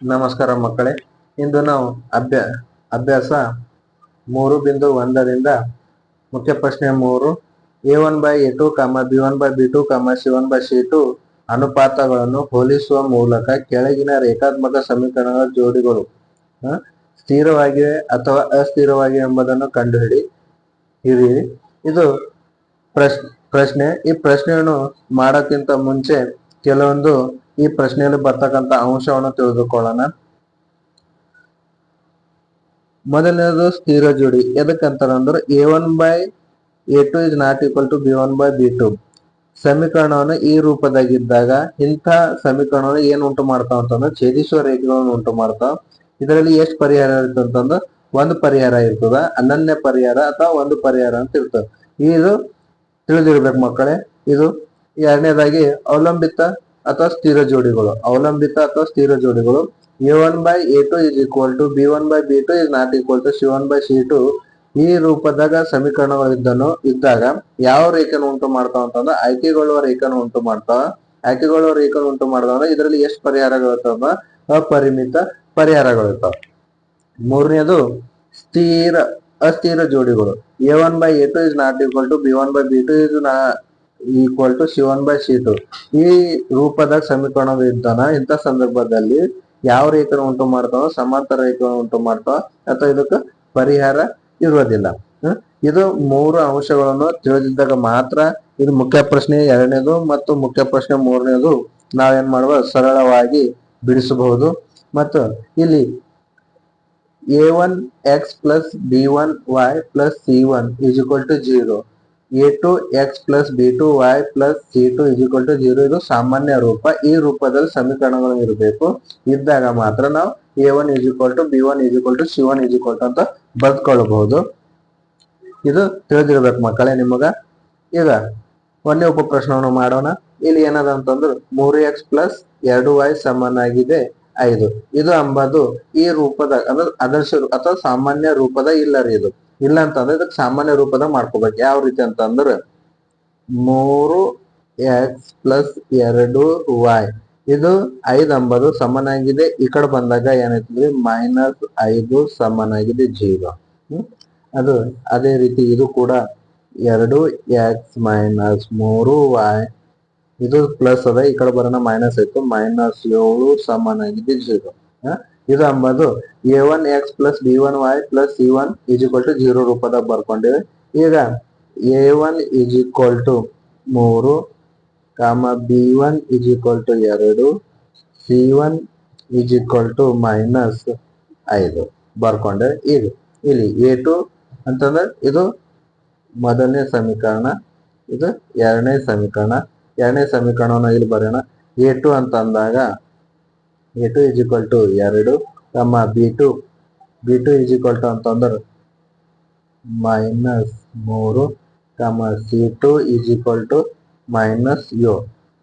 ನಮಸ್ಕಾರ ಮಕ್ಕಳೇ. ಇಂದು ನಾವು ಅಭ್ಯಾ, ಅಭ್ಯಾಸ ಮೂರು ಬಿಂದು ಒಂದರಿಂದ ಮುಖ್ಯ ಪ್ರಶ್ನೆ ಮೂರು. A one by a two comma, b one by b two comma, c one by c two ಅನುಪಾತಗಳನ್ನು ಹೋಲಿಸುವ ಮೂಲಕ ಕೆಳಗಿನ ರೇಖಾತ್ಮಕ ಸಮೀಕರಣಗಳ ಜೋಡಿಗಳು ಸ್ಥಿರವಾಗಿವೆ ಅಥವಾ ಅಸ್ಥಿರವಾಗಿವೆ ಎಂಬುದನ್ನು ಕಂಡುಹಿಡಿ. ಇರಿ ಇದು ಪ್ರಶ್ನೆ ಪ್ರಶ್ನೆ. ಈ ಪ್ರಶ್ನೆಯನ್ನು ಮಾಡೋಕ್ಕಿಂತ ಮುಂಚೆ ಕೆಲವೊಂದು ಈ ಪ್ರಶ್ನೆಯಲ್ಲಿ ಬರ್ತಕ್ಕಂಥ ಅಂಶವನ್ನು ತಿಳಿದುಕೊಳ್ಳೋಣ. ಮೊದಲನೇದು ಸ್ಥಿರ ಜೋಡಿ. ಎದಕ್ಕಂತಾರ ಅಂದ್ರೆ a one by a two is not equal to b one by b two ಸಮೀಕರಣವನ್ನು ಈ ರೂಪದಾಗಿದ್ದಾಗ ಇಂಥ ಸಮೀಕರಣವನ್ನು ಏನು ಉಂಟು ಮಾಡ್ತಾವ ಅಂತಂದ್ರೆ ಛೇದಿಸುವ ರೇಖೆಗಳನ್ನು ಉಂಟು ಮಾಡ್ತಾವ. ಇದರಲ್ಲಿ ಎಷ್ಟು ಪರಿಹಾರ ಇರ್ತದೆ ಅಂತಂದ್ರೆ ಒಂದು ಪರಿಹಾರ ಇರ್ತದ, ಅನನ್ಯ ಪರಿಹಾರ ಅಥವಾ ಒಂದು ಪರಿಹಾರ ಅಂತ ಇರ್ತದೆ. ಇದು ತಿಳಿದಿರ್ಬೇಕು ಮಕ್ಕಳೇ. ಇದು ಎರಡನೇದಾಗಿ ಅವಲಂಬಿತ ಅಥವಾ ಸ್ಥಿರ ಜೋಡಿಗಳು, ಅವಲಂಬಿತ ಅಥವಾ ಸ್ಥಿರ ಜೋಡಿಗಳು. A one by a two is equal to b one by b two is not equal to c one by c two. ಈ ರೂಪದಾಗ ಸಮೀಕರಣಗಳು ಇದ್ದನು, ಇದ್ದಾಗ ಯಾವ ರೇಖೆಯನ್ನು ಉಂಟು ಮಾಡ್ತಾವ ಅಂತಂದ್ರೆ ಆಯ್ಕೆಗೊಳ್ಳುವ ರೇಖೆಯನ್ನು ಉಂಟು ಮಾಡ್ತಾವ. ಆಯ್ಕೆಗೊಳ್ಳುವ ರೇಖೆನ ಉಂಟು ಮಾಡ್ತಾವ ಇದರಲ್ಲಿ ಎಷ್ಟು ಪರಿಹಾರಗಳಿರ್ತಾವ ಅಪರಿಮಿತ ಪರಿಹಾರಗಳಿರ್ತಾವ ಮೂರನೇದು ಸ್ಥಿರ, ಅಸ್ಥಿರ ಜೋಡಿಗಳು. A one by a two is not equal to b one by b two is equal to c one by c two ಈ ರೂಪದಾಗ ಸಮೀಕರಣ ಇದ್ದಾನ ಇಂಥ ಸಂದರ್ಭದಲ್ಲಿ ಯಾವ ರೇಖೆ ಉಂಟು ಮಾಡ್ತಾವ ಸಮಾಂತರ ರೇಖೆ ಉಂಟು ಮಾಡ್ತಾವ ಅಥವಾ ಇದಕ್ಕೆ ಪರಿಹಾರ ಇರುವುದಿಲ್ಲ. ಇದು ಮೂರು ಅಂಶಗಳನ್ನು ತಿಳಿದಿದ್ದಾಗ ಮಾತ್ರ ಇದು ಮುಖ್ಯ ಪ್ರಶ್ನೆ ಎರಡನೇದು ಮತ್ತು ಮುಖ್ಯ ಪ್ರಶ್ನೆ ಮೂರನೇದು ನಾವೇನ್ ಮಾಡುವ? ಸರಳವಾಗಿ ಬಿಡಿಸಬಹುದು. ಮತ್ತು ಇಲ್ಲಿ a one x plus b one y plus c one is equal to zero a two x plus b two y plus c two is equal to zero ಇದು ಸಾಮಾನ್ಯ ರೂಪ. ಈ ರೂಪದಲ್ಲಿ ಸಮೀಕರಣಗಳು ಇರಬೇಕು. ಇದ್ದಾಗ ಮಾತ್ರ ನಾವು a one is equal to b one is equal to c one is equal to ಅಂತ ಬರ್ದ್ಕೊಳ್ಬಹುದು. ಇದು ತಿಳಿದಿರ್ಬೇಕು ಮಕ್ಕಳೇ ನಿಮಗ. ಈಗ ಒಂದೇ ಉಪ ಪ್ರಶ್ನವನ್ನು ಮಾಡೋಣ. ಇಲ್ಲಿ ಏನದ ಅಂತಂದ್ರೆ ಮೂರು ಎಕ್ಸ್ ಪ್ಲಸ್ ಎರಡು ವೈ ಸಮನಾಗಿದೆ ಐದು. ಇದು ಅಂಬದು ಈ ರೂಪದ, ಅಂದ್ರೆ ಆದರ್ಶ ಅಥವಾ ಸಾಮಾನ್ಯ ರೂಪದ ಇಲ್ಲ ರೀ ಇದು. ಇಲ್ಲ ಅಂತಂದ್ರೆ ಇದಕ್ಕೆ ಸಾಮಾನ್ಯ ರೂಪದಾಗ ಮಾಡ್ಕೋಬೇಕು. ಯಾವ ರೀತಿ ಅಂತಂದ್ರೆ ಮೂರು ಎಕ್ಸ್ ಪ್ಲಸ್ ಎರಡು ವೈ ಇದು ಐದು ಅಂಬದು ಸಮನಾಗಿದೆ. ಈ ಕಡೆ ಬಂದಾಗ ಏನಾಯ್ತಂದ್ರೆ ಮೈನಸ್ ಐದು ಸಮನಾಗಿದೆ ಜೀರೋ. ಅದು ಅದೇ ರೀತಿ ಇದು ಕೂಡ ಎರಡು ಎಕ್ಸ್ ಮೈನಸ್ ಮೂರು ವೈ ಇದು ಪ್ಲಸ್ ಅದ. ಈ ಕಡೆ ಬರೋಣ ಮೈನಸ್ ಆಯ್ತು. ಮೈನಸ್ ಏಳು ಸಮನಾಗಿದೆ ಜೀರೋ. ಇದು ಅಂಬದು a one x plus b one y plus c one is equal to zero ರೂಪದಾಗ ಬರ್ಕೊಂಡಿವೆ. ಈಗ a one is equal to ಮೂರು, comma b one is equal to ಎರಡು c one is equal to minus ಐದು ಬರ್ಕೊಂಡೆ ಈಗ ಇಲ್ಲಿ A two ಅಂತಂದ್ರೆ ಇದು ಮೊದಲನೇ ಸಮೀಕರಣ, ಇದು ಎರಡನೇ ಸಮೀಕರಣ. ಎರಡನೇ ಸಮೀಕರಣವನ್ನು ಇಲ್ಲಿ ಬರೆಯೋಣ. ಎ ಟು ಅಂತ ಅಂದಾಗ a two is equal to ಎರಡು ತಮ್ಮ b two b two is equal to ಅಂತಂದ್ರೆ ಮೈನಸ್ ಮೂರು ತಮ್ಮ c two is equal to minus you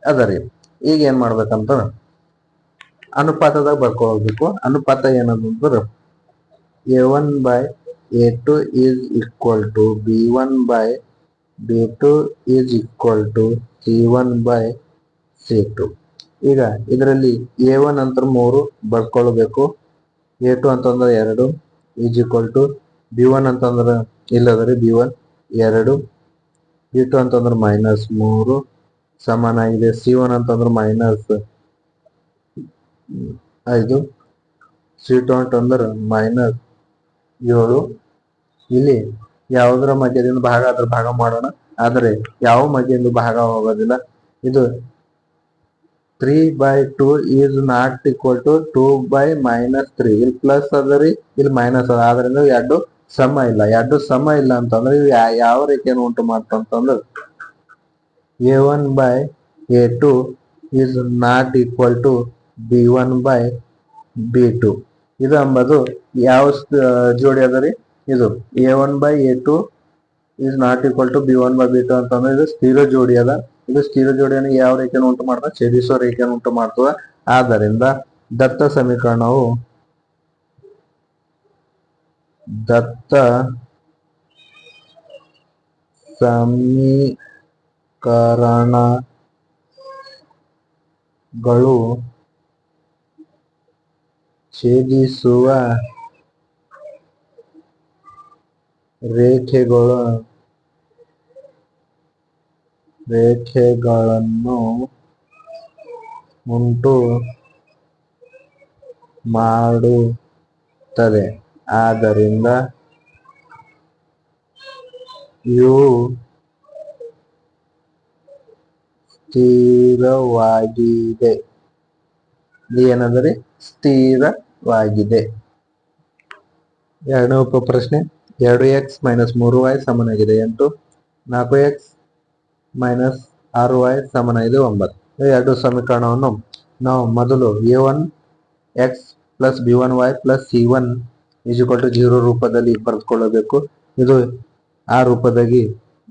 ಅದ ರೀ. ಈಗ ಏನು ಮಾಡ್ಬೇಕಂತಂದ್ರೆ ಅನುಪಾತದಾಗ ಬರ್ಕೊಳ್ಬೇಕು ಅನುಪಾತ ಏನಂತಂದ್ರೆ a one by a two is equal to b one by b two is equal to c one by c two ಈಗ ಇದರಲ್ಲಿ ಎ ಒನ್ ಅಂತ ಮೂರು ಬರ್ಕೊಳ್ಬೇಕು. ಎ ಟು ಅಂತಂದ್ರೆ ಎರಡು is equal to b one ಅಂತಂದ್ರೆ ಇಲ್ಲದ್ರಿ ಬಿ ಒನ್ ಎರಡು B two ಅಂತಂದ್ರೆ ಮೈನಸ್ ಮೂರು, ಸಮಾನಾಗಿದೆ ಸಿ ಒನ್ ಅಂತಂದ್ರೆ ಮೈನಸ್ ಐದು ಸಿ ಟು ಅಂತಂದ್ರೆ ಮೈನಸ್ ಏಳು. ಇಲ್ಲಿ ಯಾವುದರ ಮಧ್ಯದಿಂದ ಭಾಗ ಆದ್ರೆ ಭಾಗ ಮಾಡೋಣ. ಆದರೆ ಯಾವ ಮಧ್ಯದಿಂದ ಭಾಗ ಹೋಗೋದಿಲ್ಲ ಇದು three by two is not equal to two by minus three ಇಲ್ಲಿ ಪ್ಲಸ್ ಅದ ರೀ, ಇಲ್ಲಿ ಮೈನಸ್ ಅದ. ಆದ್ರಿಂದ ಎರಡು ಸಮ ಇಲ್ಲ. ಎರಡು ಸಮ ಇಲ್ಲ ಅಂತಂದ್ರೆ ಇವು ಯಾವ ರೇಖೆಯನ್ನು ಉಂಟು ಮಾಡ್ತಂತಂದ್ರೆ a one by a two is not equal to b one by b two ಇದು ಅಂಬದು ಯಾವ ಜೋಡಿ ಅದ ರೀ? ಇದು a one by a two is not equal to b one by b two ಅಂತಂದ್ರೆ ಇದು ಸ್ಥಿರ ಜೋಡಿ ಅದ. ಇದು ಸ್ಥಿರ ಜೋಡಿಯನ್ನು ಯಾವ ರೇಖೆಯನ್ನು ಉಂಟು ಮಾಡ್ತದೆ? ಛೇದಿಸುವ ರೇಖೆಯನ್ನು ಉಂಟು ಮಾಡ್ತದೆ. ಆದ್ದರಿಂದ ದತ್ತ ಸಮೀಕರಣವು ದತ್ತ ಸಮೀಕರಣಗಳು ಛೇದಿಸುವ ರೇಖೆಗಳು ರೇಖೆಗಳನ್ನು ಉಂಟು ಮಾಡುತ್ತದೆ. ಆದ್ದರಿಂದ ಇವು ಸ್ಥಿರವಾಗಿದೆ. ಏನಾದರೆ ಸ್ಥಿರವಾಗಿದೆ. ಎರಡನೇ ಉಪ ಪ್ರಶ್ನೆ. ಎರಡು ಎಕ್ಸ್ ಮೈನಸ್ ಮೂರು ವೈ ಸಮನಾಗಿದೆ. ಎಂಟು, ನಾಲ್ಕು ಎಕ್ಸ್ ಮೈನಸ್ ಆರು ವೈ ಸಮನಾಗಿದೆ ಒಂಬತ್ತು. ಈ ಎರಡು ಸಮೀಕರಣವನ್ನು ನಾವು ಮೊದಲು a one x plus b one y plus c one equal to zero ರೂಪದಲ್ಲಿ ಬರೆದುಕೊಳ್ಳಬೇಕು. ಇದು ಆ ರೂಪದಾಗಿ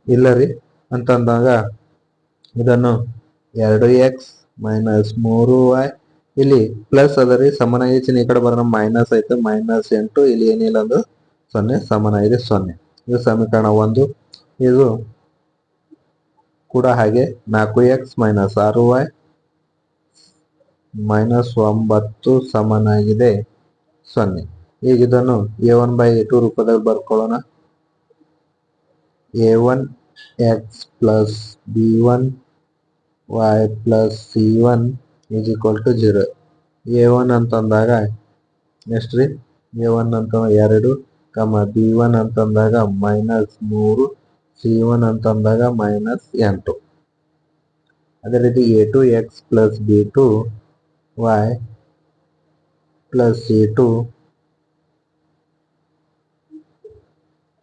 ಇಲ್ಲ ರೀ. ಅಂತಂದಾಗ ಇದನ್ನು ಎರಡು ಎಕ್ಸ್ ಮೈನಸ್ ಮೂರು ವೈ ಇಲ್ಲಿ ಪ್ಲಸ್ ಅದ ರೀ. ಸಮಾನ ಚಿಹ್ನೆ ಈ ಕಡೆ ಬರೋಣ. ಮೈನಸ್ ಐತೆ. ಮೈನಸ್ ಎಂಟು. ಇಲ್ಲಿ ಏನಿಲ್ಲ ಅಂದ್ರೆ ಸೊನ್ನೆ. ಸಮನಾಗಿದೆ ಸೊನ್ನೆ. ಇದು ಸಮೀಕರಣ ಒಂದು. ಇದು ಕೂಡ ಹಾಗೆ ನಾಲ್ಕು ಎಕ್ಸ್ ಮೈನಸ್ ಆರು ವೈ ಮೈನಸ್ ಒಂಬತ್ತು ಸಮನಾಗಿದೆ. ಸೊನ್ನೆ. ಈಗ ಇದನ್ನು a one by a two ರೂಪದಲ್ಲಿ ಬರ್ಕೊಳ್ಳೋಣ. A one x plus b one y plus c one is equal to zero a one ಅಂತಂದಾಗ ಎಷ್ಟು ರೀ ಎ ಒನ್ ಅಂತ ಎರಡು ಕಮ ಬಿ ಒನ್ ಅಂತಂದಾಗ ಮೈನಸ್ ಮೂರು. ಸಿ ಒನ್ ಅಂತಂದಾಗ ಮೈನಸ್ ಎಂಟು ಅದೇ ರೀತಿ a two x plus b two y plus c two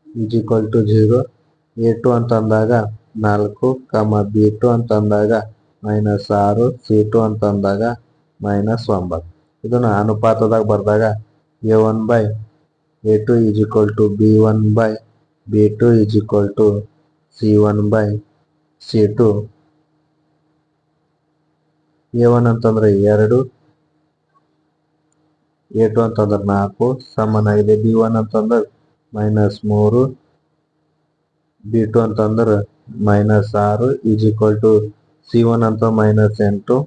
is equal to zero a two ಅಂತಂದಾಗ ನಾಲ್ಕು ಕಮ ಬಿ ಟು ಅಂತಂದಾಗ ಮೈನಸ್ ಆರು ಸಿ ಟು ಅಂತಂದಾಗ ಮೈನಸ್ ಒಂಬತ್ತು. ಇದನ್ನು ಅನುಪಾತದಾಗ ಬರೆದಾಗ a one by a two is equal to b one by b two is equal to c one by c two a one ಅಂತಂದ್ರೆ ಎರಡು ಎ ಟು ಅಂತಂದ್ರೆ ನಾಲ್ಕು ಸಮನಾಗಿದೆ ಬಿ ಒನ್ ಅಂತಂದ್ರೆ ಮೈನಸ್ ಮೂರು ಬಿ ಟು ಅಂತಂದ್ರೆ ಮೈನಸ್ ಆರು is equal to c one ಅಂತ ಮೈನಸ್ ಎಂಟು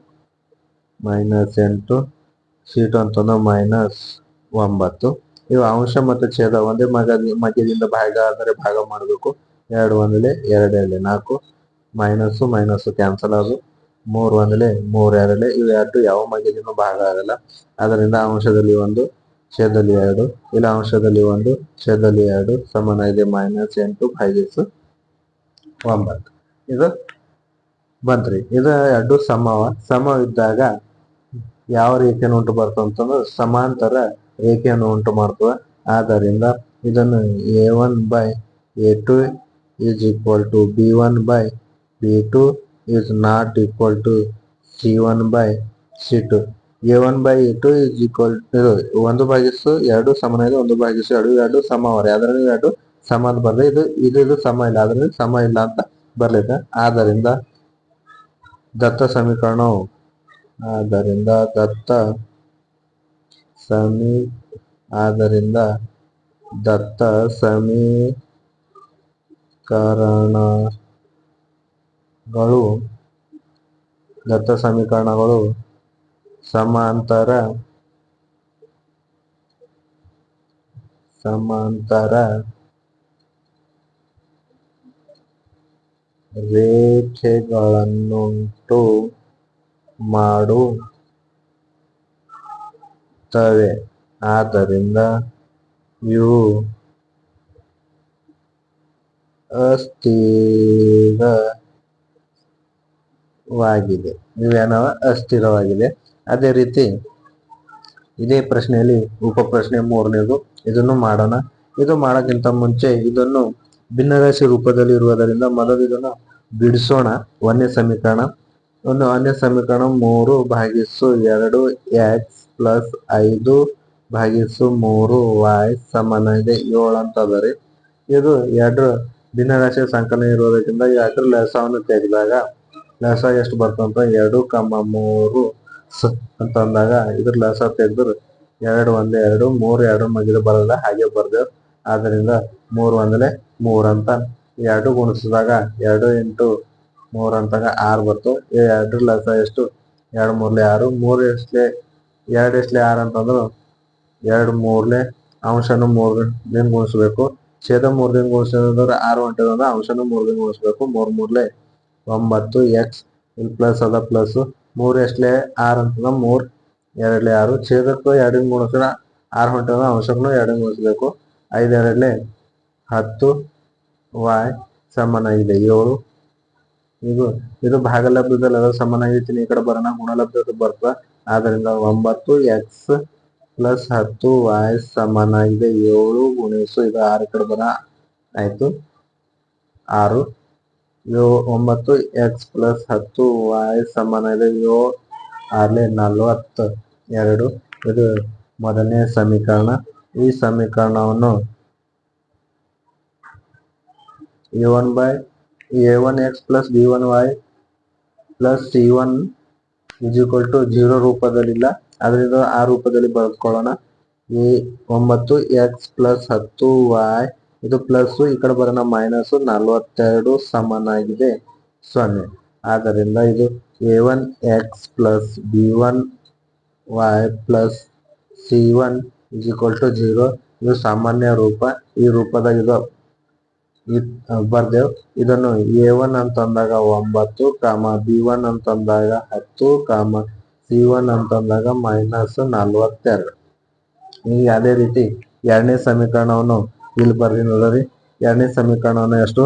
ಮೈನಸ್ ಎಂಟು ಸಿ ಟು ಅಂತಂದ್ರೆ ಮೈನಸ್ ಒಂಬತ್ತು ಇವು ಅಂಶ ಮತ್ತು ಛೇದ ಒಂದೇ ಮಗ ಮಧ್ಯದಿಂದ ಭಾಗ ಆದರೆ ಭಾಗ ಮಾಡಬೇಕು ಎರಡು ಒಂದಲೆ, ಎರಡು ಎರಡಲೆ ನಾಲ್ಕು, ಮೈನಸ್ಸು ಮೈನಸ್ಸು ಕ್ಯಾನ್ಸಲ್ ಆದು ಮೂರು ಒಂದಲೆ, ಮೂರು ಎರಡಲೆ, ಇವು ಎರಡು ಯಾವ ಮಧ್ಯದಿಂದ ಭಾಗ ಆಗಲ್ಲ. ಅದರಿಂದ ಅಂಶದಲ್ಲಿ ಒಂದು ಛೇದಲ್ಲಿ ಎರಡು, ಇಲ್ಲ ಅಂಶದಲ್ಲಿ ಒಂದು ಛೇದಲ್ಲಿ ಎರಡು ಸಮಾನಾಗಿದೆ ಮೈನಸ್ ಎಂಟು ಭಾಗಿಸು ಒಂಬತ್ತು. ಇದು ಬಂತ್ರಿ. ಇದು ಎರಡು ಸಮವ. ಸಮ ಇದ್ದಾಗ ಯಾವ ರೇಖೆಯನ್ನು ಉಂಟು ಬರ್ತದೆ ಅಂತಂದ್ರೆ ಸಮಾಂತರ ರೇಖೆಯನ್ನು ಉಂಟು ಮಾಡ್ತದೆ. ಆದ್ದರಿಂದ ಇದನ್ನು a one by a two is equal to b one by b two is not equal to c one by c two a two is equal ಒಂದು ಭಾಗಿಸು ಎರಡು ಸಮಾನ, ಇದೆ ಒಂದು ಭಾಗಿಸು ಎರಡು ಎರಡು ಸಮವರೆ ಅದರಲ್ಲಿ ಎರಡು ಸಮ ಅಂತ ಬರಲಿ. ಇದು ಇದು ಇದು ಸಮ ಇಲ್ಲ. ಅದರಲ್ಲಿ ಸಮ ಇಲ್ಲ ಅಂತ ಬರಲಿದೆ. ಆದ್ದರಿಂದ ದತ್ತ ಸಮೀಕರಣವು, ಆದ್ದರಿಂದ ದತ್ತ ಸಮೀ, ಆದ್ದರಿಂದ ದತ್ತ ಸಮೀಕರಣಗಳು ದತ್ತ ಸಮೀಕರಣಗಳು ಸಮಾಂತರ ಸಮಾಂತರ ರೇಖೆಗಳನ್ನುಂಟು ಮಾಡುತ್ತವೆ. ಆದ್ದರಿಂದ ಇವು ಅಸ್ಥಿರವಾಗಿದೆ ಇವೇನವ ಅಸ್ಥಿರವಾಗಿದೆ. ಅದೇ ರೀತಿ ಇದೇ ಪ್ರಶ್ನೆಯಲ್ಲಿ ಉಪ ಪ್ರಶ್ನೆ ಮೂರನೇದು, ಇದನ್ನು ಮಾಡೋಣ. ಇದು ಮಾಡೋಕ್ಕಿಂತ ಮುಂಚೆ ಇದನ್ನು ಭಿನ್ನರಾಶಿ ರೂಪದಲ್ಲಿ ಇರುವುದರಿಂದ ಮೊದಲು ಇದನ್ನು ಬಿಡಿಸೋಣ. ಒಂದೇ ಸಮೀಕರಣ. ಒಂದು ಅನ್ಯ ಸಮೀಕರಣ ಮೂರು ಭಾಗಿಸು ಎರಡು ಎಕ್ಸ್ ಪ್ಲಸ್ ಐದು ಭಾಗಿಸು ಮೂರು ವೈ ಸಮಾನ ಇದೆ. ಏಳು ಅಂತ ಅದರಿ ಇದು ಎರಡು ಭಿನ್ನರಾಶಿಯ ಸಂಕಲನ ಇರುವುದರಿಂದ ಎರಡರ ಲಸವನ್ನು ತೆಗೆದಾಗ ಲಸ ಎಷ್ಟು ಬರ್ತಂತ ಎರಡು ಕಮ್ಮ ಮೂರು ಸ ಅಂತ ಅಂದಾಗ ಇದ್ರ ಲಸ ತೆಗೆದ್ರೆ ಎರಡು ಒಂದೇ ಎರಡು, ಮೂರು ಎರಡು ಮಗಿದ ಬರಲ್ಲ ಹಾಗೆ ಬರ್ದೇವ್ ಆದ್ದರಿಂದ ಮೂರು ಒಂದಲೆ ಮೂರು ಅಂತ ಎರಡು ಗುಣಿಸಿದಾಗ ಎರಡು ಇಂಟು ಮೂರು ಅಂತಾಗ ಆರು ಬರ್ತು. ಎರಡ್ರ ಲಸ ಎಷ್ಟು? ಎರಡು ಮೂರ್ಲೆ ಆರು. ಮೂರು ಎಷ್ಟಲೆ, ಎರಡು ಎಷ್ಟಲೆ ಆರು ಅಂತಂದ್ರು ಎರಡು ಮೂರ್ಲೆ ಅಂಶನು ಮೂರ್ದಿಂದ ಗುಣಿಸ್ಬೇಕು. ಛೇದ ಮೂರ್ದಿಂದ ಗುಣಿಸಿದ್ರೆ ಆರು ಹೊಂಟದಂದ್ರೆ ಅಂಶನು ಮೂರ್ದಿಂದ ಗುಣಿಸ್ಬೇಕು. ಮೂರ್ ಮೂರ್ಲೆ ಒಂಬತ್ತು ಎಕ್ಸ್ ಇಲ್ಲಿ ಪ್ಲಸ್ ಅದ ಪ್ಲಸ್ ಮೂರ್ ಎಷ್ಟ್ಲೆ ಆರ್ ಅಂತದ ಮೂರ್, ಎರಡ್ಲೆ ಆರು. ಛೇದಕ್ಕೂ ಎರಡಿಂದ ಗುಣಿಸಿದ್ರೆ ಆರು ಹೊಂಟದ ಅಂಶಕ್ಕೂ ಎರಡಿಂದ ಗುಣಿಸ್ಬೇಕು. ಐದು ಎರಡ್ಲೆ ಹತ್ತು ವಾಯ್ ಸಮನಾಗಿದೆ ಏಳು. ಇದು ಇದು ಭಾಗಲಬ್ಧದಲ್ಲಿ ಸಮಾನ ಸಮನಾಗಿರ್ತೀನಿ ಈ ಕಡೆ ಬರೋಣ. ಗುಣಲಬ್ಧದ ಬರ್ತದ ಆದ್ರಿಂದ ಒಂಬತ್ತು ಎಕ್ಸ್ ಪ್ಲಸ್ ಹತ್ತು ವಾಯ್ ಸಮನಾಗಿದೆ ಏಳು ಗುಣಿಸು, ಇದು ಆರು ಕಡೆ ಬರ. ಆಯ್ತು. ಆರು. ಒಂಬತ್ತು, ಎಕ್ಸ್ ಪ್ಲಸ್ ಹತ್ತು ವಾಯ್ ಸಮಾನಇದೆ ಏಳು ಆರ್ಲೆ ನಲ್ವತ್ತ. ಎರಡು. ಇದು ಮೊದಲನೇ ಸಮೀಕರಣ. ಈ ಸಮೀಕರಣವನ್ನು a one by a one x plus b one y plus c one is equal to zero ರೂಪದಲ್ಲಿಲ್ಲ. ಅದರಿಂದ ಆ ರೂಪದಲ್ಲಿ ಬರೆದುಕೊಳ್ಳೋಣ ಈ ಒಂಬತ್ತು ಎಕ್ಸ್ ಪ್ಲಸ್ ಹತ್ತು ವೈ ಇದು ಪ್ಲಸ್ ಈ ಕಡೆ ಬರೋಣ ಮೈನಸ್ ನಲವತ್ತೆರಡು ಸಮನಾಗಿದೆ. ಸೊನ್ನೆ. ಆದ್ದರಿಂದ ಇದು a one x plus b one y plus c one is equal to zero ಇದು ಸಾಮಾನ್ಯ ರೂಪ. ಈ ರೂಪದಾಗ ಇದು ಬರ್ದೇವ್. ಇದನ್ನು ಎ ಒನ್ ಅಂತಂದಾಗ ಒಂಬತ್ತು, ಕಾಮ ಬಿ ಒನ್ ಅಂತಂದಾಗ ಹತ್ತು, ಕಾಮ ಸಿ ಒನ್ ಅಂತಂದಾಗ ಮೈನಸ್ ನಲ್ವತ್ತೆರಡು. ಈಗ ಅದೇ ರೀತಿ ಎರಡನೇ ಸಮೀಕರಣವನ್ನು ಇಲ್ಲಿ ಬರ್ರಿ ನೋಡ್ರಿ. ಎರಡನೇ ಸಮೀಕರಣವನ್ನು ಎಷ್ಟು?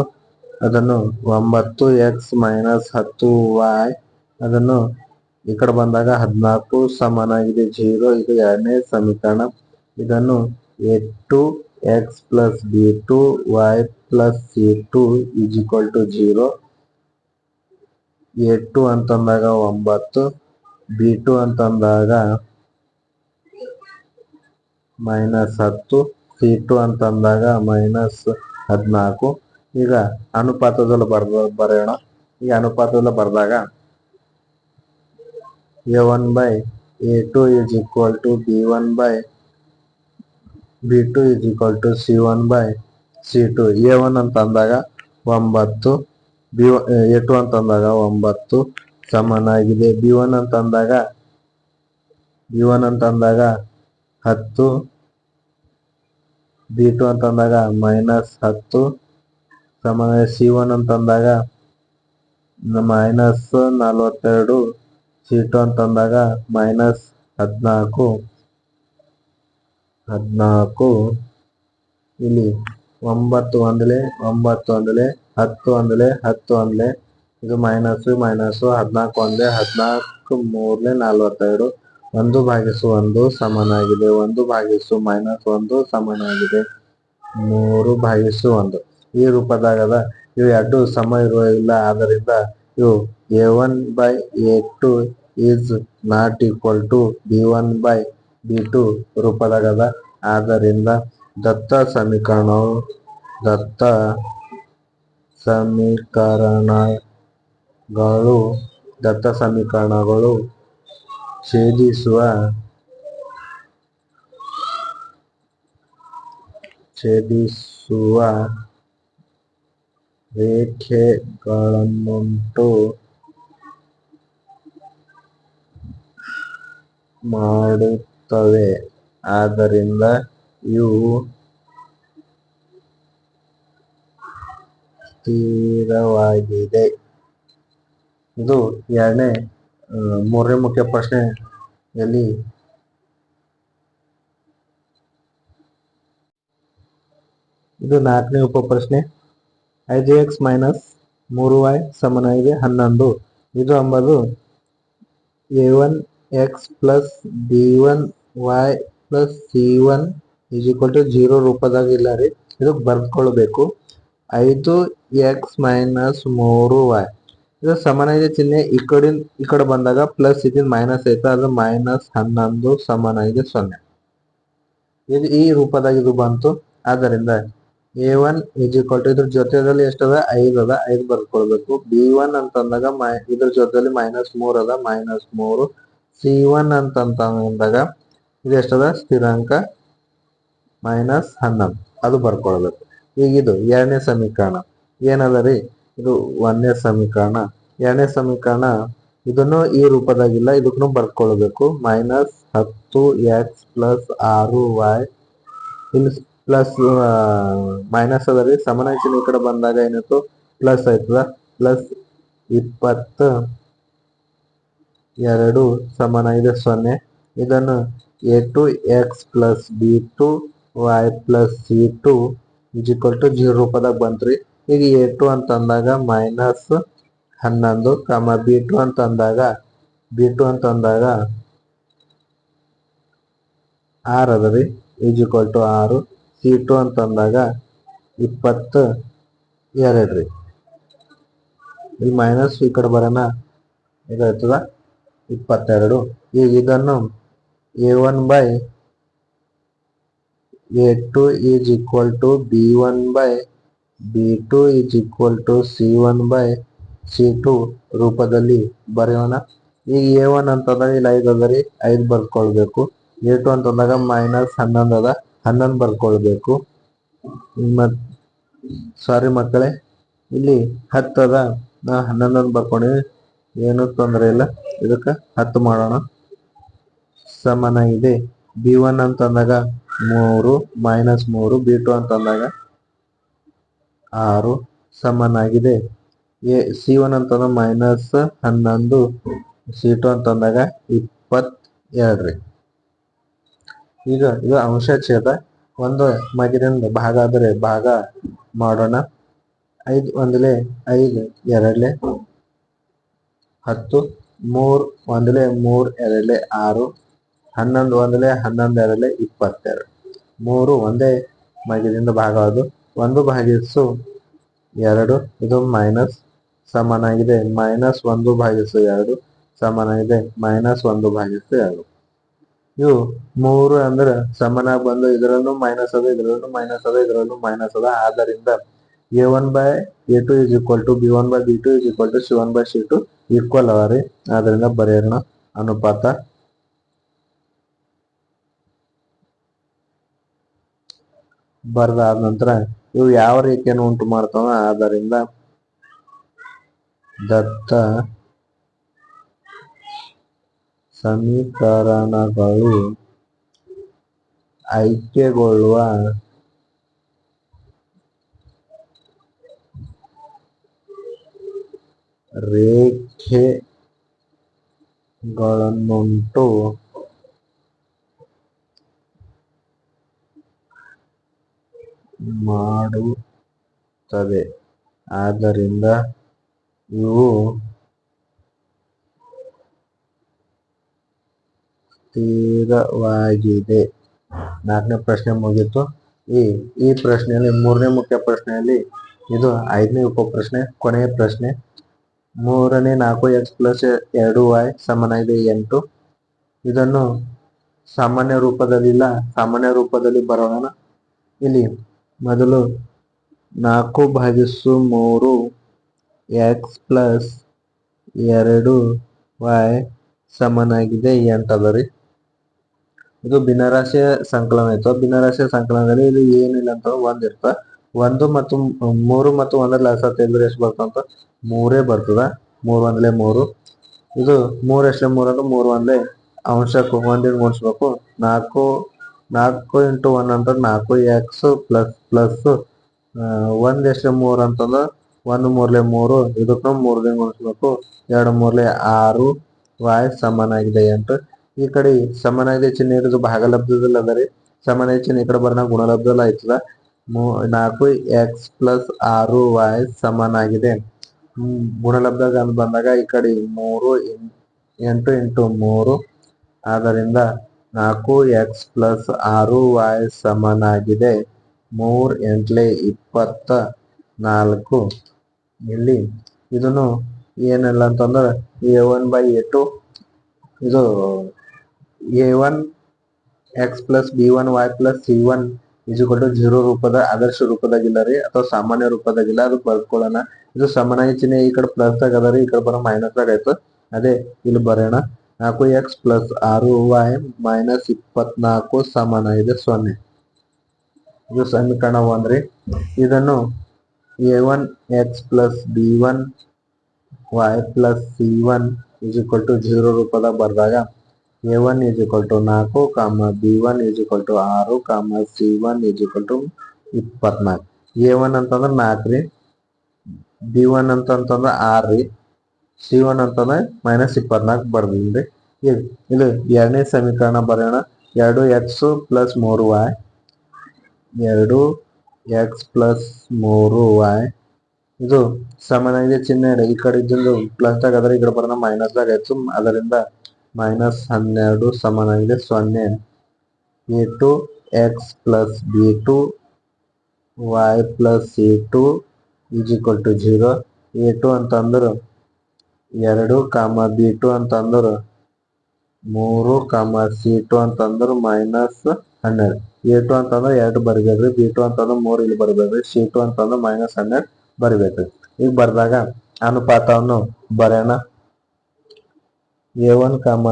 ಅದನ್ನು ಒಂಬತ್ತು ಎಕ್ಸ್ ಮೈನಸ್ ಹತ್ತು ವೈ ಅದನ್ನು ಈ ಕಡೆ ಬಂದಾಗ ಹದಿನಾಲ್ಕು ಸಮನಾಗಿದೆ ಜೀರೋ ಇದು ಎರಡನೇ ಸಮೀಕರಣ. ಇದನ್ನು a two x plus b two y plus c two is equal to zero a two ಅಂತಂದಾಗ ಒಂಬತ್ತು. ಬಿ ಟು ಅಂತಂದಾಗ ಮೈನಸ್ ಹತ್ತು, ಸಿ ಟು ಅಂತಂದಾಗ ಮೈನಸ್ ಹದಿನಾಲ್ಕು. ಈಗ ಅನುಪಾತದಲ್ಲಿ ಬರ್ದ, ಬರೆಯೋಣ. ಈ ಅನುಪಾತದಲ್ಲಿ ಬರೆದಾಗ a one by a two is equal to b one by b two is equal to c one by c two. A one ಅಂತಂದಾಗ ಒಂಬತ್ತು, ಬಿ ಎ ಟು ಅಂತಂದಾಗ ಒಂಬತ್ತು ಸಮನಾಗಿದೆ. ಬಿ ಒನ್ ಅಂತ ಅಂದಾಗ ಬಿ ಒನ್ ಅಂತಂದಾಗ ಹತ್ತು ಬಿ ಟು ಅಂತ ಅಂದಾಗ ಮೈನಸ್ ಹತ್ತು ಸಮಾನ ಸಿ ಒನ್ ಅಂತ ಅಂದಾಗ ಮೈನಸ್ ನಲವತ್ತೆರಡು ಸಿ ಟು ಅಂತಂದಾಗ ಮೈನಸ್ ಹದಿನಾಲ್ಕು ಹದಿನಾಲ್ಕು. ಇಲ್ಲಿ ಒಂಬತ್ತು ಒಂದಲೆ ಒಂಬತ್ತು ಒಂದಲೆ ಹತ್ತು ಒಂದಲೆ ಹತ್ತು ಒಂದಲೆ ಇದು ಮೈನಸ್ ಮೈನಸ್ ಹದಿನಾಲ್ಕು ಒಂದೇ, ಹದಿನಾಲ್ಕು ಮೂರನೇ ನಲವತ್ತೆರಡು ಒಂದು ಭಾಗಿಸು ಒಂದು ಸಮನಾಗಿದೆ. ಒಂದು ಭಾಗಿಸು ಮೈನಸ್ ಒಂದು ಸಮನಾಗಿದೆ. ಮೂರು ಭಾಗಿಸು ಒಂದು. ಈ ರೂಪದಾಗದ ಇವು ಎರಡು ಸಮ ಇರುವ ಇಲ್ಲ. ಆದ್ದರಿಂದ ಇವು a one by a two is not equal to b one by b two ರೂಪದಾಗದ. ಆದ್ದರಿಂದ ದತ್ತ ಸಮೀಕರಣವು ದತ್ತ ಸಮೀಕರಣಗಳು ದತ್ತ ಸಮೀಕರಣಗಳು ಛೇದಿಸುವ ಛೇದಿಸುವ ರೇಖೆಗಳನ್ನುಂಟು ಮಾಡುತ್ತವೆ. ಆದ್ದರಿಂದ ಇವು ಸ್ಥಿರವಾಗಿದೆ. ಇದು ಎರಡನೇ ಮೂರನೇ ಮುಖ್ಯ ಪ್ರಶ್ನೆಯಲ್ಲಿ ಇದು ನಾಲ್ಕನೇ ಉಪ ಪ್ರಶ್ನೆ. ಐದು ಎಕ್ಸ್ ಮೈನಸ್ ಮೂರು ವೈ ಸಮನಾಗಿದೆ, ಹನ್ನೊಂದು. ಇದು ಅಂಬದು a one x plus b one y plus c one is equal to zero ರೂಪದಾಗ ಇಲ್ಲ ರೀ. ಇದು ಬರ್ದ್ಕೊಳ್ಬೇಕು. ಐದು ಎಕ್ಸ್ ಮೈನಸ್ ಮೂರು ವೈ ಇದು ಸಮಾನಾಗಿದೆ ಚಿಹ್ನೆ ಈ ಕಡೆ ಈ ಕಡೆ ಬಂದಾಗ ಪ್ಲಸ್ ಇದ್ ಮೈನಸ್ ಐತೆ, ಅದು ಮೈನಸ್ ಹನ್ನೊಂದು ಸಮನಾಗಿದೆ ಸೊನ್ನೆ. ಇದು ಈ ರೂಪದಾಗ ಇದು ಬಂತು. ಆದ್ದರಿಂದ a one is equal to ಇದ್ರ ಜೊತೆದಲ್ಲಿ ಎಷ್ಟದ ಐದು ಅದ. ಐದು ಬರ್ಕೊಳ್ಬೇಕು ಬಿ ಒನ್ ಅಂತಂದಾಗ ಮೈ, ಇದ್ರ ಜೊತೆಲಿ ಮೈನಸ್ ಮೂರು ಅದ. ಮೈನಸ್ ಮೂರು. ಸಿ ಒನ್ ಅಂತಂದಾಗ ಇದು ಎಷ್ಟದ ಸ್ಥಿರಾಂಕ ಮೈನಸ್ ಹನ್ನೊಂದು. ಅದು ಬರ್ಕೊಳ್ಬೇಕು ಈಗ ಇದು ಎರಡನೇ ಸಮೀಕರಣ. ಏನದ ರೀ? ಇದು ಒಂದನೇ ಸಮೀಕರಣ. ಎರಡನೇ ಸಮೀಕರಣ, ಇದನ್ನು ಈ ರೂಪದಾಗಿಲ್ಲ, ಇದಕ್ಕೂ ಬರ್ಕೊಳ್ಬೇಕು. ಮೈನಸ್ ಹತ್ತು ಎಕ್ಸ್ ಪ್ಲಸ್ ಆರು ವೈ ಇಲ್ಲಿ ಪ್ಲಸ್ ಮೈನಸ್ ಅದ ರೀ. ಸಮಾನ ಚಿಹ್ನೆ ಈ ಕಡೆ ಬಂದಾಗ ಏನಾಯ್ತು? ಪ್ಲಸ್ ಆಯ್ತದ? ಪ್ಲಸ್ ಇಪ್ಪತ್ತು ಎರಡು ಸಮಾನ, ಇದೆ ಸೊನ್ನೆ. ಇದನ್ನು a two x plus b two y plus c two is equal to zero ರೂಪದಾಗ ಬಂತ್ರಿ ಈಗ ಎ ಟು ಅಂತ ಅಂದಾಗ ಮೈನಸ್ ಹನ್ನೊಂದು ಕಮ ಬಿ ಟು ಅಂತ ಅಂದಾಗ ಬಿ ಟು ಅಂತ ಅಂದಾಗ ಆರ್ ಅದ ರೀ ಈಸ್ ಈಕ್ವಲ್ ಟು ಆರು, ಸಿ ಟು ಅಂತ ಅಂದಾಗ ಇಪ್ಪತ್ತು ಎರಡು ರೀ. ಇಲ್ಲಿ ಮೈನಸ್ ಈ ಕಡೆ ಬರೋಣ, ಇದಾಯ್ತದ? ಇಪ್ಪತ್ತೆರಡು. ಈಗ ಇದನ್ನು a one by a two is equal to b one by b two is equal to c one by c two ರೂಪದಲ್ಲಿ ಬರೆಯೋಣ. ಈಗ ಎ ಒನ್ ಅಂತಂದಾಗ ಇಲ್ಲಿ ಐದು ಅದ ರೀ ಐದು ಬರ್ಕೊಳ್ಬೇಕು. ಎ ಟು ಅಂತಂದಾಗ ಮೈನಸ್ ಹನ್ನೊಂದು ಅದ, ಹನ್ನೊಂದು ಬರ್ಕೊಳ್ಬೇಕು. ಮತ್ ಸಾರಿ ಮಕ್ಕಳೇ, ಇಲ್ಲಿ ಹತ್ತು ಅದ, ನಾ ಹನ್ನೊಂದನ್ನು ಬರ್ಕೊಂಡಿನಿ ಏನು ತೊಂದರೆ ಇಲ್ಲ, ಇದಕ್ಕೆ ಹತ್ತು ಮಾಡೋಣ. ಸಮನಾಗಿದೆ ಬಿ ಒನ್ ಅಂತಂದಾಗ ಮೂರು ಮೈನಸ್ ಮೂರು ಬಿ ಟು ಅಂತಂದಾಗ ಆರು ಸಮನಾಗಿದೆ. ಎ ಸಿ ಒನ್ ಅಂತಂದ್ರೆ ಮೈನಸ್ ಹನ್ನೊಂದು ಸಿ ಟು ಅಂತಂದಾಗ ಇಪ್ಪತ್ತೆರಡು ಎರಡ್ರಿ ಈಗ ಇದು ಅಂಶ ಛೇದ ಒಂದು ಮಗಿನಿಂದ ಭಾಗ ಆದರೆ ಭಾಗ ಮಾಡೋಣ. ಐದು ಒಂದಲೇ ಐದು, ಎರಡಲೆ ಹತ್ತು, ಮೂರು ಒಂದಲೇ ಮೂರು, ಎರಡಲೆ ಆರು, ಹನ್ನೊಂದು ಒಂದಲೇ ಹನ್ನೊಂದು, ಎರಡಲೆ ಇಪ್ಪತ್ತೆರಡು. ಮೂರು ಒಂದೇ ಮಗಿದಿಂದ ಭಾಗ ಅದು ಒಂದು ಭಾಗಿಸು ಎರಡು, ಇದು ಮೈನಸ್ ಸಮನಾಗಿದೆ. ಮೈನಸ್ ಒಂದು ಭಾಗಿಸು ಎರಡು, ಸಮನಾಗಿದೆ. ಮೈನಸ್ ಒಂದು ಭಾಗಿಸು ಎರಡು. ಇವು ಮೂರು ಅಂದ್ರೆ ಸಮನಾಗಿ ಬಂದು ಇದರಲ್ಲೂ ಮೈನಸ್ ಅದ, ಇದರಲ್ಲೂ ಮೈನಸ್ ಅದ, ಇದರಲ್ಲೂ ಮೈನಸ್ ಅದ. ಆದ್ದರಿಂದ a one by a two is equal to b one by b two is equal to c one by c two equal ಅವ ರೀ. ಆದ್ರಿಂದ ಬರೆಯೋಣ ಅನುಪಾತ. ಬರ್ದಾದ ನಂತರ ಇವು ಯಾವ ರೇಖೆಯನ್ನು ಉಂಟು ಮಾಡ್ತಾವ ಆದ್ದರಿಂದ ದತ್ತ ಸಮೀಕರಣಗಳು ಆಯ್ಕೆಗೊಳ್ಳುವ ರೇಖೆಗಳನ್ನುಂಟು ಮಾಡುತ್ತದೆ. ಆದ್ದರಿಂದ ಇವು ಸ್ಥಿರವಾಗಿದೆ. ನಾಲ್ಕನೇ ಪ್ರಶ್ನೆ ಮುಗೀತು ಈ ಈ ಪ್ರಶ್ನೆಯಲ್ಲಿ ಮೂರನೇ ಮುಖ್ಯ ಪ್ರಶ್ನೆಯಲ್ಲಿ ಇದು ಐದನೇ ಉಪ ಪ್ರಶ್ನೆ, ಕೊನೆಯ ಪ್ರಶ್ನೆ. ಮೂರನೇ ನಾಲ್ಕು ಎಕ್ಸ್ ಪ್ಲಸ್ ಎರಡು ವೈ ಸಮನಾಗಿದೆ ಎಂಟು. ಇದನ್ನು ಸಾಮಾನ್ಯ ರೂಪದಲ್ಲಿಲ್ಲ, ಸಾಮಾನ್ಯ ರೂಪದಲ್ಲಿ ಬರೋಣ. ಇಲ್ಲಿ ಮೊದಲು ನಾಲ್ಕು ಭಾಗಿಸು ಮೂರು ಎಕ್ಸ್ ಪ್ಲಸ್ ಎರಡು ವೈ ಸಮನಾಗಿದೆ ಎಂಟದ ರೀ. ಇದು ಭಿನ್ನರಾಶಿಯ ಸಂಕಲನ ಇತ್ತು. ಭಿನ್ನರಾಶಿಯ ಸಂಕಲನದಲ್ಲಿ ಇದು ಏನಿಲ್ಲ ಅಂತ ಒಂದ್ ಇರ್ತ. ಒಂದು ಮತ್ತು ಮೂರು ಮತ್ತು ಒಂದರ ಲಾಸ ತೆಗೆದ್ರೆ ಎಷ್ಟು ಬರ್ತಂತ ಮೂರೇ ಬರ್ತದ. ಮೂರು ಒಂದ್ಲೆ ಮೂರು. ಇದು ಮೂರು ಎಷ್ಟೇ ಮೂರು ಅಂದ್ರೆ ಮೂರು ಒಂದ್ಲೆ ಅಂಶಕ್ಕೆ ಒಂದಿನ ಗುಣಿಸ್ಬೇಕು ನಾಲ್ಕು ನಾಲ್ಕು ಇಂಟು ಒನ್ ಅಂದ್ರೆ ನಾಲ್ಕು ಎಕ್ಸ್ ಪ್ಲಸ್ ಪ್ಲಸ್ ಒಂದ್ ಎಷ್ಟು ಮೂರು ಅಂತಂದ್ರೆ ಒಂದ್ ಮೂರ್ಲೆ ಮೂರು, ಇದಕ್ಕೂ ಮೂರ್ ದಿನ ಗುಣಿಸ್ಬೇಕು. ಎರಡು ಮೂರ್ಲೆ ಆರು ವಾಯ್ ಸಮನಾಗಿದೆ ಎಂಟು. ಈ ಕಡೆ ಸಮನಾಗಿದೆ ಚಿಹ್ನೆ ಇರೋದು ಭಾಗಲಬ್ಧದಲ್ಲಿ ಅದ ರೀ. ಸಮಾನ ಚಿಹ್ನೆ ಈ ಕಡೆ ಬರ್ನ ಗುಣಲಬ್ಧದಲ್ಲಿ ಆಯ್ತದ. ಮೂ- ನಾಲ್ಕು ಎಕ್ಸ್ ಪ್ಲಸ್ ಆರು ವಾಯ್ ಸಮನಾಗಿದೆ. ಹ್ಮ್ ಗುಣಲಬ್ಧ ಅಂತ ಬಂದಾಗ ಈ ಕಡೆ ಮೂರು, ಎಂಟು ಇಂಟು ಮೂರು. ಆದ್ದರಿಂದ ನಾಲ್ಕು ಎಕ್ಸ್ ಪ್ಲಸ್ ಆರು ವಾಯ್ ಸಮನಾಗಿದೆ. ಮೂರು ಎಂಟ್ಲೆ ಇಪ್ಪತ್ತ ನಾಲ್ಕು ಇಲ್ಲಿ. ಇದನ್ನು ಏನೆಲ್ಲ ಅಂತಂದ್ರೆ a one by a two. ಇದು a one x plus b one y plus c one ಇಜುಕೊಟ್ಟು zero ರೂಪದ ಆದರ್ಶ ರೂಪದಾಗಿಲ್ಲ ರೀ, ಅಥವಾ ಸಾಮಾನ್ಯ ರೂಪದಾಗಿಲ್ಲ, ಅದು ಬರ್ಕೊಳ್ಳೋಣ. ಇದು ಸಮನಾಗಿ ಚಿಹ್ನೆ ಈ ಕಡೆ ಪ್ಲಸ್ ದಾಗ ಅದ ರೀ, ಈ ಕಡೆ ಬರೋ ಮೈನಸ್ ದಾಗ ಆಯ್ತು. ಅದೇ ಇಲ್ಲಿ ಬರೋಣ ನಾಲ್ಕು ಎಕ್ಸ್ ಪ್ಲಸ್ ಆರು ವೈ ಮೈನಸ್ ಇಪ್ಪತ್ನಾಲ್ಕು ಸಮಾನ. ಸಮಾನಾಗಿದೆ ಸೊನ್ನೆ. ಇದು ಸಮೀಕರಣ ಒಂದ್ರಿ. ಇದನ್ನು a one x plus b one y plus c one equal to zero ರೂಪದಾಗ ಬರೆದಾಗ ಎ ಒನ್ ಈಸ್ ಟು ನಾಲ್ಕು comma B one is two ಆರು comma c one is two ಇಪ್ಪತ್ನಾಲ್ಕು. ಎ ಒನ್ ಅಂತಂದ್ರೆ ನಾಲ್ಕು ರೀ. ಬಿ ಒನ್ ಅಂತಂತಂದ್ರೆ ಆರು ರೀ. ಸಿ ಒನ್ ಅಂತಂದ್ರೆ ಮೈನಸ್ ಇಪ್ಪತ್ನಾಲ್ಕು ಬರ್ದಿನ್ರಿ ಇದು ಇದು ಎರಡನೇ ಸಮೀಕರಣ ಬರೆಯೋಣ. ಎರಡು ಎಕ್ಸ್ ಪ್ಲಸ್ ಮೂರು ವಾಯ್ ಎರಡು ಎಕ್ಸ್ ಪ್ಲಸ್ ಮೂರು ವಾಯ್ ಇದು ಸಮಾನಾಗಿದೆ ಚಿಹ್ನೆ ಈ ಕಡೆ ಇದ್ದಿದ್ದು ಪ್ಲಸ್ ದಾಗ ಅದರ ಈ ಕಡೆ ಬರೋಣ. ಮೈನಸ್ ದಾಗ ಹೆಚ್ಚು ಅದರಿಂದ ಮೈನಸ್ ಹನ್ನೆರಡು ಸಮಾನಾಗಿದೆ ಸೊನ್ನೆ. A two X plus B two Y plus A two is equal to zero A two ಅಂತಂದ್ರೆ ಎರಡು ಕಾಮ ಬಿ ಟು ಅಂತಂದ್ರೆ ಮೂರು ಕಾಮ ಸಿ ಟು ಅಂತಂದ್ರೆ ಮೈನಸ್ ಹನ್ನೆರಡು. ಎ ಟು ಅಂತಂದ್ರೆ ಎರಡು ಬರಿಬೇಕ್ರಿ. ಬಿ ಟು ಅಂತಂದ್ರ ಮೂರು ಇಲ್ಲಿ ಬರ್ಬೇಕ್ರಿ. ಸಿ ಟು ಅಂತಂದ್ರೆ ಮೈನಸ್ ಹನ್ನೆರಡು ಬರಿಬೇಕ್ರಿ. ಈಗ ಬರ್ದಾಗ ಅನುಪಾತವನ್ನು ಬರೆಯೋಣ. A one comma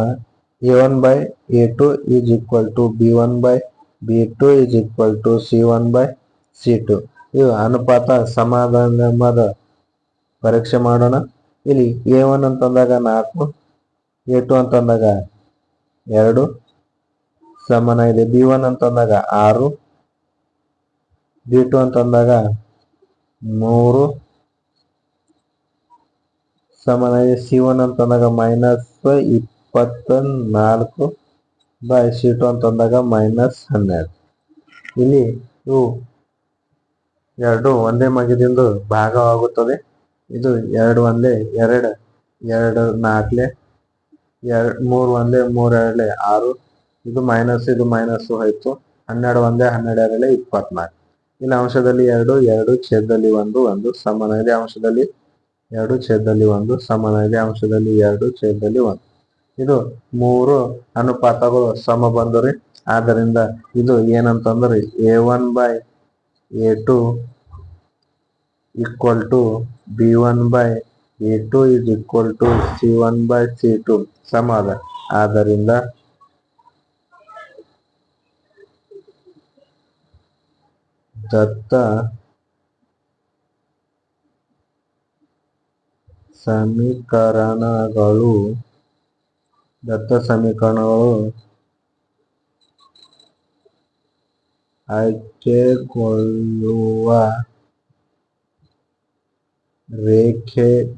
a one by a two is equal to b one by b two is equal to C one by C two ಇದು ಅನುಪಾತ ಸಮಾಧಾನದ ಪರೀಕ್ಷೆ ಮಾಡೋಣ. ಇಲ್ಲಿ ಎ ಒನ್ ಅಂತಂದಾಗ ನಾಲ್ಕು ಎ ಟು ಅಂತಂದಾಗ ಎರಡು, ಸಮಾನ ಇದೆ. ಬಿ ಒನ್ ಅಂತಂದಾಗ ಆರು ಬಿ ಟು ಅಂತಂದಾಗ ಮೂರು, ಸಮಾನ ಇದೆ. ಸಿ ಒನ್ ಅಂತಂದಾಗ ಮೈನಸ್ ಇಪ್ಪತ್ತ ನಾಲ್ಕು ಬೈ ಸಿ ಟು ಅಂತಂದಾಗ ಮೈನಸ್ ಹನ್ನೆರಡು. ಇಲ್ಲಿ ಇವು ಎರಡು ಒಂದೇ ಮಗದಿಂದ ಭಾಗವಾಗುತ್ತದೆ. ಇದು ಎರಡು ಒಂದೇ, ಎರಡು ಎರಡು ನಾಲ್ಕಲೆ ಎರಡು, ಮೂರು ಒಂದೇ, ಮೂರು ಎರಡಲೆ ಆರು. ಇದು ಮೈನಸ್ ಇದು ಮೈನಸ್ ಹೋಯ್ತು. ಹನ್ನೆರಡು ಒಂದೇ, ಹನ್ನೆರಡು ಎರಡಲೆ ಇಪ್ಪತ್ನಾಲ್ಕು. ಇಲ್ಲಿ ಅಂಶದಲ್ಲಿ ಎರಡು ಎರಡು ಛೇದದಲ್ಲಿ ಒಂದು ಒಂದು ಸಮಾನ ಇದೆ ಅಂಶದಲ್ಲಿ. ಎರಡು ಛೇದದಲ್ಲಿ ಒಂದು ಸಮಾನ ಇದೆ ಅಂಶದಲ್ಲಿ ಎರಡು ಛೇದದಲ್ಲಿ ಒಂದು. ಇದು ಮೂರು ಅನುಪಾತಗಳು ಸಮ ರೀ. ಆದ್ದರಿಂದ ಇದು ಏನಂತಂದ್ರೆ a one by a two equal to b one by a two is equal to c one by c two ಸಮ ಅದ ಆದ್ದರಿಂದ ದತ್ತ ಸಮೀಕರಣಗಳು ದತ್ತ ಸಮೀಕರಣಗಳು ಆಯ್ಕೆಗೊಳ್ಳುವ ರೇಖೆಗಳನ್ನುಂಟು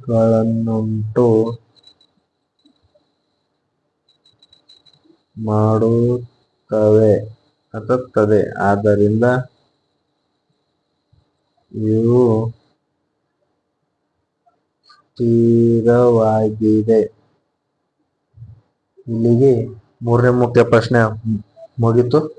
ಮಾಡುತ್ತವೆ ಹತ್ತುತ್ತದೆ. ಆದ್ದರಿಂದ ಇವು ಸ್ಥಿರವಾಗಿದೆ. ಇಲ್ಲಿಗೆ ಮೂರನೇ ಮುಖ್ಯ ಪ್ರಶ್ನೆ ಮುಗೀತು.